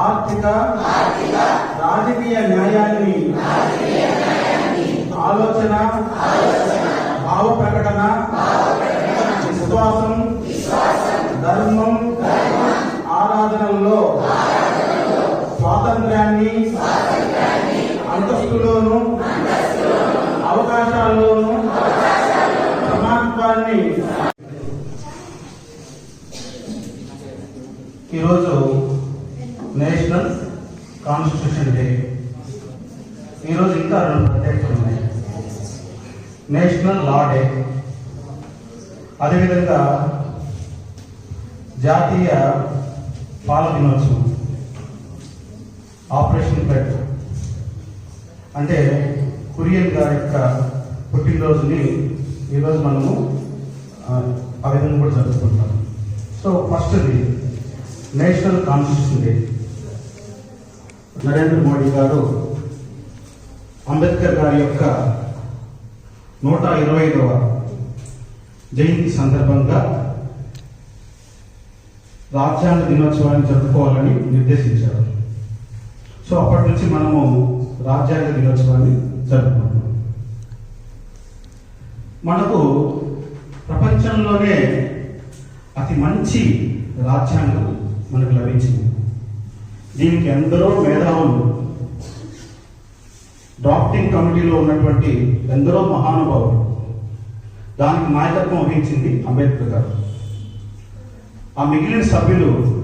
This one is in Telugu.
ఆర్థిక రాజకీయ న్యాయాన్ని ఆలోచన భావ ప్రకటన విశ్వాసం ధర్మం ఆరాధనల్లో స్వాతంత్ర్యాన్ని అంతస్తులోను అవకాశాల్లోను సమానత్వాన్ని ఈరోజు నేషనల్ కాన్స్టిట్యూషన్ డే. ఈరోజు ఇంకా రెండు ప్రత్యేకతలు ఉన్నాయి. National law day. అదేవిధంగా జాతీయ పాల దినోత్సవం. ఆపరేషన్ బ్లడ్ అంటే కురియన్ గారి యొక్క పుట్టినరోజుని ఈరోజు మనము ఆ విధంగా కూడా జరుపుకుంటాం. సో ఫస్ట్ది national constitution day. Narendra Modi గారు అంబేద్కర్ గారి యొక్క నూట ఇరవై ఐదవ జయంతి సందర్భంగా రాజ్యాంగ దినోత్సవాన్ని జరుపుకోవాలని నిర్దేశించారు. సో అప్పటి నుంచి మనము రాజ్యాంగ దినోత్సవాన్ని జరుపుకుంటున్నాం. మనకు ప్రపంచంలోనే అతి మంచి రాజ్యాంగం మనకు లభించింది. దీనికి ఎందరో మేధావులు డ్రాఫ్టింగ్ కమిటీలో ఉన్నటువంటి ఎందరో మహానుభావులు దానికి నాయకత్వం వహించింది అంబేద్కర్ గారు. ఆ మిగిలిన సభ్యులు